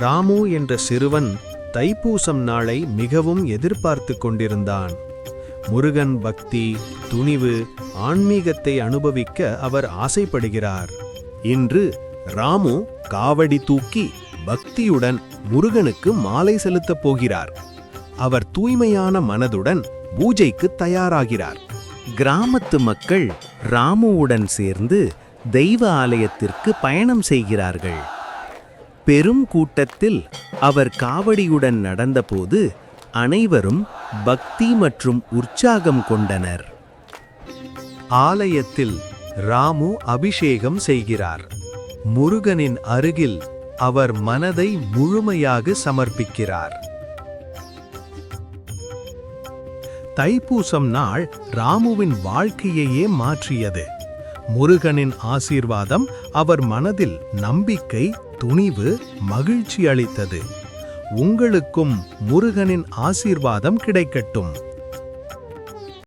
ராமு என்ற சிறுவன் தைப்பூசம் நாளை மிகவும் எதிர்பார்த்து கொண்டிருந்தான். முருகன் பக்தி துணிவு ஆன்மீகத்தை அனுபவிக்க அவர் ஆசைப்படுகிறார். இன்று ராமு காவடி தூக்கி பக்தியுடன் முருகனுக்கு மாலை செலுத்தப் போகிறார். அவர் தூய்மையான மனதுடன் பூஜைக்கு தயாராகிறார். கிராமத்து மக்கள் ராமுவுடன் சேர்ந்து தெய்வ ஆலயத்திற்கு பயணம் செய்கிறார்கள். பெரும் கூட்டத்தில் அவர் காவடியுடன் நடந்தபோது அனைவரும் பக்தி மற்றும் உற்சாகம் கொண்டனர். ஆலயத்தில் ராமு அபிஷேகம் செய்கிறார். முருகனின் அருகில் அவர் மனதை முழுமையாக சமர்ப்பிக்கிறார். தைப்பூசம் நாள் ராமுவின் வாழ்க்கையையே மாற்றியது. முருகனின் ஆசீர்வாதம் அவர் மனதில் நம்பிக்கை துணிவு மகிழ்ச்சி அளித்தது. உங்களுக்கும் முருகனின் ஆசீர்வாதம் கிடைக்கட்டும்.